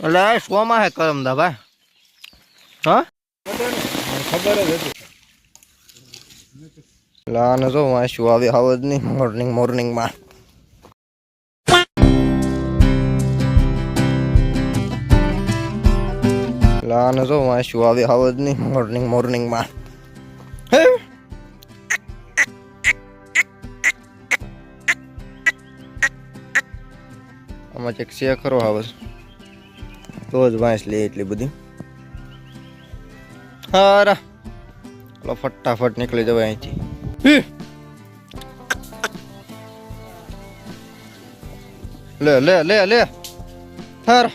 એટલે શોમાં હે હે કરમદા ભાઈ હા? ખબર જ હતી લાને તો વાંચું આવી આવો જ નહીં મોર્નિંગ મોર્નિંગમાં લાને જો વાંચું આવી આવો જ નહીં મોર્નિંગ મોર્નિંગમાં આમાં ચેક છે ખરો આવે તો જ વાંચ લે એટલી બધી. હારા. ફટાફટ નીકળી જવાય અહીંથી. લે લે લે લે. હારા.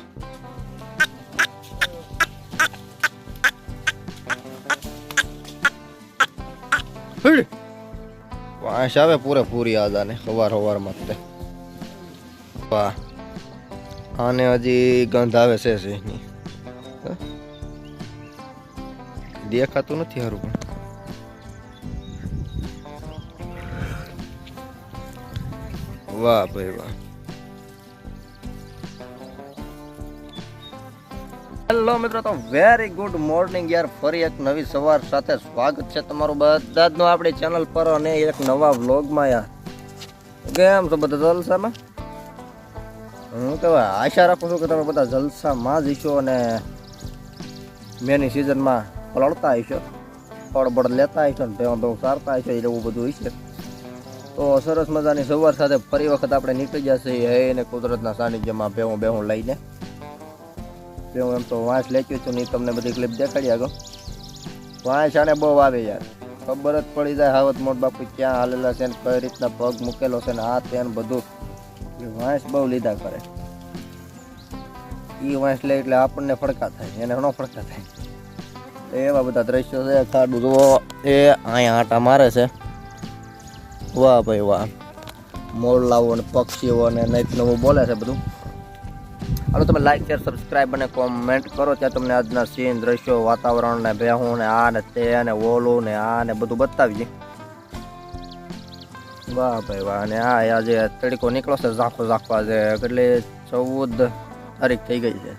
વાંસ આવે પૂરેપૂરી આદાને સવાર સવારમાં વાહ. આને હજી ગંધ આવે છે સિંહની દેખાતું નથી સારું પણ. વાહ ભાઈ વાહ. હેલો મિત્રો, તો વેરી ગુડ મોર્નિંગ યાર. ફરી એક નવી સવાર સાથે સ્વાગત છે તમારું બધા જ આપણી ચેનલ પર અને એક નવા વ્લોગમાં યાર. કેમ છો બધા જલસામાં હું તો આશા રાખું છું કે તમે બધા જલસામાં જ હશો અને મેની સિઝનમાં પલળતા હશો ફળ બળ લેતા હશો ને ભેવા ભેવું સારતા હશો એવું બધું હશે. તો સરસ મજાની સવાર સાથે ફરી વખત આપણે નીકળી જશે હે ને કુદરતના સાનિધ્યમાં ભેવું ભેવું લઈને. ભેવું એમ તો વાંસ લેચ્યું છું નહીં તમને બધી ક્લિપ દેખાડી આગળ. વાંસ આને બહુ આવે યાર. ખબર જ પડી જાય હાવત મોટ બાપુ ક્યાં હાલેલા છે કઈ રીતના પગ મૂકેલો છે ને, આ તે બધું. એ વાંસ બહુ લીધા કરે. એ વાંસ લે એટલે આપણને ફડકા થાય, એને ઘણો ફડકા થાય. એવા બધા દ્રશ્યો છે, ખાડું જુઓ. એ અહીંયા આટા મારે છે. વાહ ભાઈ વાહ. મોરલાઓ અને પક્ષીઓ અને નૈત નવું બોલે છે બધું. હાલો, તમે લાઈક શેર સબસ્ક્રાઈબ અને કોમેન્ટ કરો. ત્યાં તમને આજના સીન દ્રશ્યો, વાતાવરણ ને ભેહું ને આ ને તે ને ઓલું ને આ ને બધું બતાવીએ. વાહ ભાઈ વાહ અને આ આજે તડકો નીકળો છે, ઝાંખો ઝાંખો આજે એટલે ચૌદ તારીખ થઈ ગઈ છે.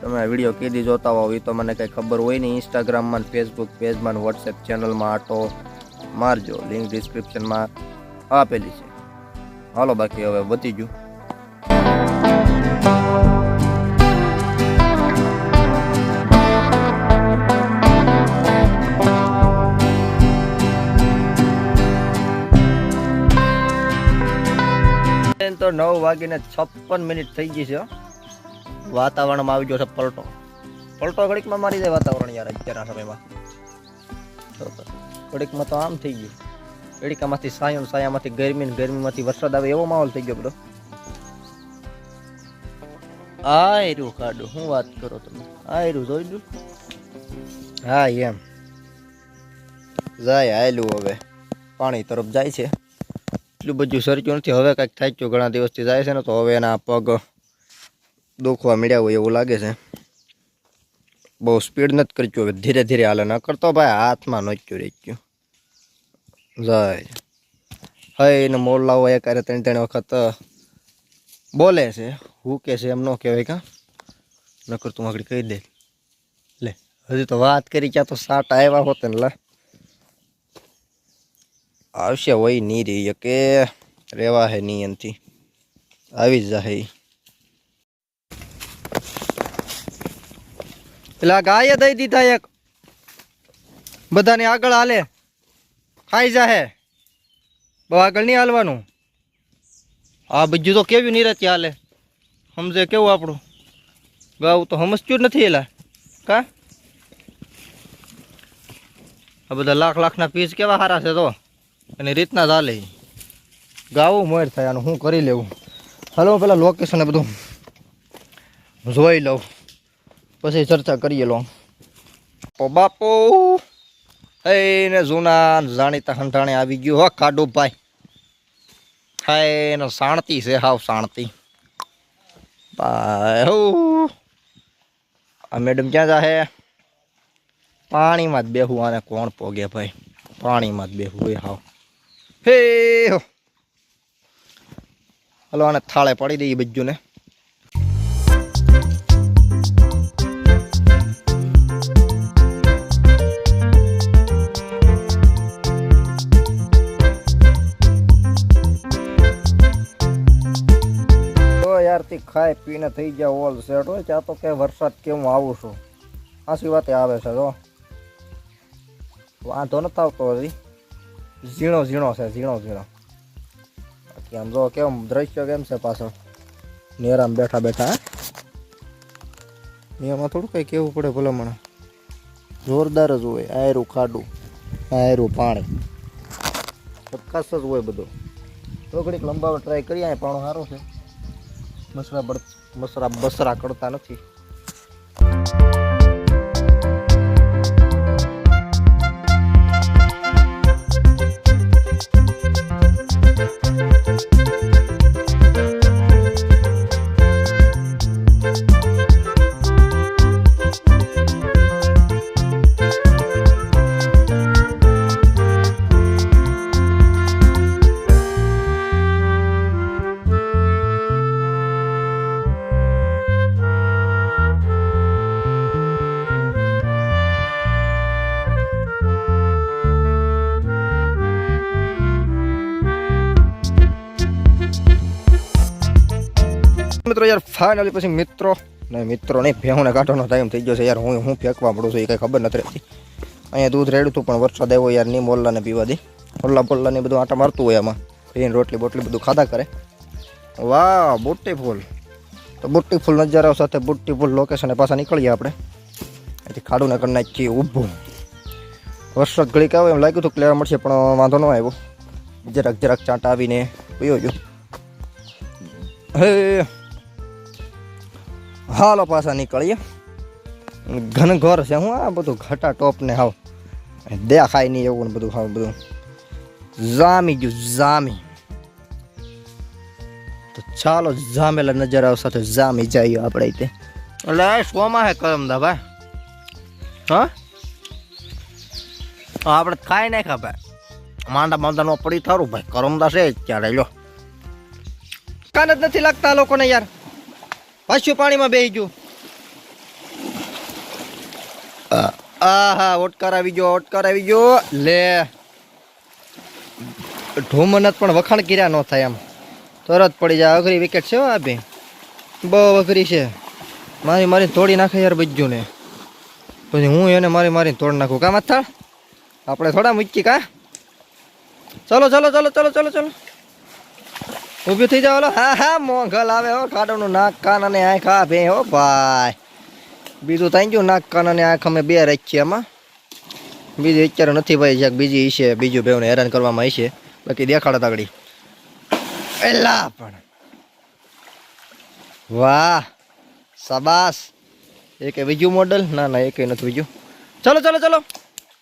તમે વીડિયો કીધી, જોતા હોવ એ તો મને કંઈ ખબર હોય નહીં. ઇન્સ્ટાગ્રામમાં ફેસબુક પેજમાં વોટ્સએપ ચેનલમાં આટો મારજો. લિંક ડિસ્ક્રિપ્શનમાં આપેલી છે. હાલો બાકી હવે વધી ગયું. તો નવ વાગીને છપ્પન મિનિટ થઈ ગઈ છે. વાતાવરણમાં આવી ગયો છે પલટો. પલટો ઘડીકમાં મારી જાય વાતાવરણ યાર અત્યારના સમયમાં. ઘડીકમાં તો આમ થઈ ગયું. ઘડીકામાંથી સાયો સાયામાંથી ગરમી ને ગરમીમાંથી વરસાદ આવે એવો માહોલ થઈ ગયો બધો. આયરું કાઢું શું વાત કરો તમે? આયરું જોઈ દઉં હા, એમ. જાય, આયલું હવે. પાણી તરફ જાય છે. એટલું બધું સરક્યું નથી. હવે કાંઈક થાય ગયું ઘણા દિવસથી જાય છે ને તો હવે એના પગ દુખવા મળ્યા હોય એવું લાગે છે. બહુ સ્પીડ નથી કરચ્યું હવે, ધીરે ધીરે હાલે. ન કરતો ભાઈ હાથમાં નોચ્યું રહી ગયું. જાય. હઈ એને મોરલા હોય ક્યારે ત્રણ ત્રણ વખત. બોલે છે હું કે છે એમ ન કહેવાય કાં? નકર તું આગળ કહી દે. લે, હજી તો વાત કરી, ક્યાં તો સાટ આવ્યા હોત ને, લા. આવશે હોય નહીં રહી કે રેવા હે નહીં એનથી. આવી જ જાહે. પેલા ગાયે દઈ દીધા એક. બધાને આગળ હાલે. ખાઈ જાહે. બહુ આગળ નહીં હાલવાનું. આ બીજું તો કેવું નિરાતી હાલે. સમજે કેવું આપણું. ગાવું તો સમજતું જ નથી એલા. કા? આ બધા લાખ લાખના પીસ કેવા સારા છે તો. એની રીતના ચાલે. ગાવું મોર થાય આનું, હું કરી લેવું. હાલો પેલા લોકેશન બધું જોઈ લઉં. પછી ચર્ચા કરીએ લો. બાપો એને જૂના જાણીતા હંઠાણે આવી ગયું હો કાડુ ભાઈ. હાય એનો શાણતી છે હાવ શાણતી આ મેડમ ક્યાં જાહે? પાણીમાં જ બેહું, આને કોણ પોગે ભાઈ? પાણીમાં જ બેહું એ હાવ. હે હો. હલો, આને થાળે પાડી દઈએ બજ્જુને ત્યારથી ખાઈ પીને થઈ ગયા ઓલ સેટ હોય ત્યાં તો કે વરસાદ કેમ આવું છું. આ સિવાય આવે છે, જો. વાંધો નથી આવતો હજી. ઝીણો ઝીણો છે ઝીણો ઝીણો બાકી આમ જો કેમ દ્રશ્ય કેમ છે પાછળ નેરામ બેઠા બેઠા? એમાં થોડું કંઈ કહેવું પડે ભલે મને જોરદાર જ હોય આયરું ખાડું આયરું પાણી ચોક્કસ જ હોય બધું તો ઘડીક લંબાવા ટ્રાય કરીએ પાણો સારો છે મસરા બસરા બસરા કરતા નથી મિત્રો યાર ફાઇનલી પછી મિત્રો, ને મિત્રો નહીં ભેહુને કાઢવાનો ટાઈમ થઈ ગયો છે યાર. હું હું ફેંકવા પડું છું, એ કંઈ ખબર નથી રહેતી. અહીંયા દૂધ રેડ્યું હતું પણ વરસાદ આવ્યો યાર નહીં મોલ્લાને પીવા દે. ઓલ્લા પોલ્લાને બધું આટા મારતું હોય આમાં. પીને રોટલી બોટલી બધું ખાધા કરે. વાહ બુટ્ટીફૂલ તો બુટ્ટી ફૂલ નજારાઓ સાથે બુટ્ટી ફૂલ લોકેશને પાછા નીકળીએ આપણે. અહીંથી ખાડુને કરી નાખીએ, ઊભું. વરસાદ ઘડીક આવે એમ લાગ્યું હતું કે લેવા મળશે, પણ વાંધો ન આવ્યો. જરાક જરાક ચાંટા આવીને પીયો ગયો. હે. હાલો પાછા નીકળીએ. ઘન ઘર છે હું, આ બધું ઘટા ટોપને હાવ. દેખાય નહીં એવું બધું હાવ બધું. જામી ગયું, જામી. તો ચાલો જામેલા નજરાઓ સાથે જામી જઈએ આપણે તે. એટલે સોમાં હે કરમ દા ભાઈ? હા? આપણે ખાઈ નાખ્યા ભાઈ. માંડા માંડા નો પડી થારું ભાઈ. કરમદા છે જ ક્યારે, લ્યો. કાન જ નથી લાગતા લોકોને યાર. પાછું પાણીમાં બેસી ગયું. આ. હા ઓટકાર આવી ગયો ઓટકાર આવી ગયો. લે. ઢોમનત પણ વખાણ કર્યા ન થાય એમ. તરત પડી જાય અઘરી વિકેટ છે આ બે. બહુ અઘરી છે. મારી મારી તોડી નાખે યાર બજ્જુ ને. પછી હું એને મારી મારીને તોડી નાખું. કા માથાળ? આપણે થોડા મૂકી કા? ચલો ચલો ચલો ચલો ચલો ચલો. ઊભી થઈ જાવ હા હા મોંઘલ આવે હો, ખાડોનું નાક, કાન અને આંખ આ ભે હો ભાઈ. બીજું થઈ ગયું, નાક, કાન અને આંખ અમે બે રાખીએ એમાં બીજું અત્યારે નથી ભાઈ જાક બીજી હશે, બીજું બેવને હેરાન કરવામાં હશે. બાકી દેખાડો તગડી એલા પણ. વાહ સબાસ એક બીજું મોડલ ના ના એક નથી બીજું. ચલો ચલો ચલો.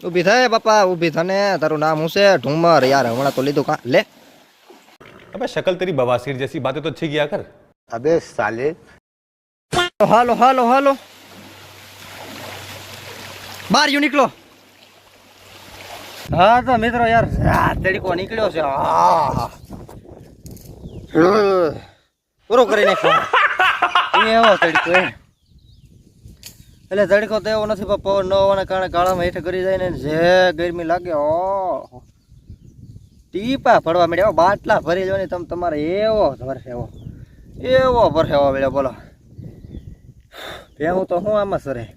ઊભી થાય, બાપા, ઊભી થને તારું નામ હું છે? ઢુમર. યાર, હમણાં તો લીધું કા લે. अबे शक्ल तेरी बवासीर जैसी बातें तो अच्छी किया कर अबे साले હાલો હાલો હાલો બહાર યુ નીકળો હા તો મિત્રો યાર આ તડકો નીકળ્યો છે આહ. પૂરો કરી નાખ્યો એ એવો તડકો એ એટલે તડકો તો એવો નથી પણ પવન ન હોવાના કારણે ગાળામાં હેઠે કરી જાય ને જે ગરમી લાગે ઓ ટીપા ફરવા મળ્યા બાટલા ભરી જવાની તમે તમારે એવો ભરસેવો એવો. ભરસેવો મળ્યો બોલો. ભેવું તો હું આમાં સરે?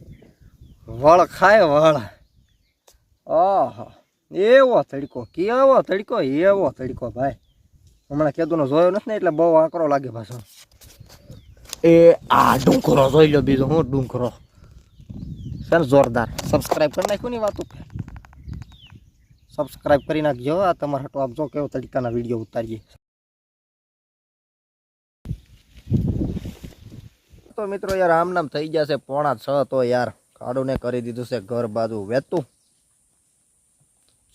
વળ ખાય, વળ. ઓહો, એવો તડકો, કેવો તડકો, એવો તડકો, ભાઈ. હમણાં કેદુનો જોયો નથી ને, એટલે બહુ આંકરો લાગે પાછો. એ આ ડુંખરો જોઈ લો બીજો, હું ડુંખરો સર જોરદાર. સબસ્ક્રાઈબ કરી નાખ્યું ની વાત ઉપર. સબસ્ક્રાઇબ કરી નાખજો. આ તમારા હાટો આપજો કેવો તરીકાના વીડિયો ઉતારીએ. તો મિત્રો યાર આમ નામ થઈ જશે પોણા છ તો યાર. કાળુને કરી દીધું છે ઘર બાજુ વેતું.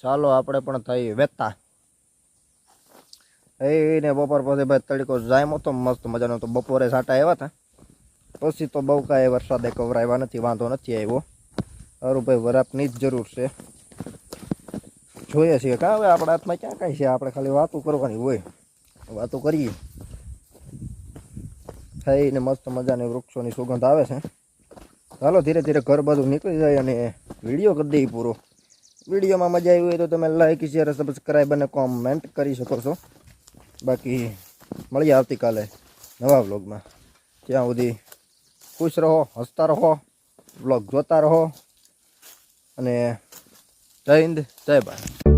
ચાલો આપણે પણ થઈ વેતા. એ ને બપોર પછી ભાઈ તડકો જાયમો તો મસ્ત મજાનો તો બપોરે સાટા આવ્યા હતા. પછી તો બહુ કાંઈ વરસાદે કવરાવ્યા નથી, વાંધો નથી આવ્યો. સારું ભાઈ, વરાપની જ જરૂર છે. જોઈએ છીએ. કાં હવે આપણા હાથમાં ક્યાં કાંઈ છે? આપણે ખાલી વાતો કરવાની હોય. વાતો કરીએ. થઈને મસ્ત મજાની વૃક્ષોની સુગંધ આવે છે. ચાલો ધીરે ધીરે ઘર બધું નીકળી જાય અને વીડિયો કરી દઈએ પૂરો. વિડીયોમાં મજા આવી હોય તો તમે લાઈક શેર સબસ્ક્રાઈબ અને કોમેન્ટ કરી શકો છો. બાકી મળીએ આવતીકાલે નવા વ્લોગમાં. ત્યાં સુધી ખુશ રહો, હસતા રહો બ્લોગ જોતા રહો અને જય હિન્દ જય ભારત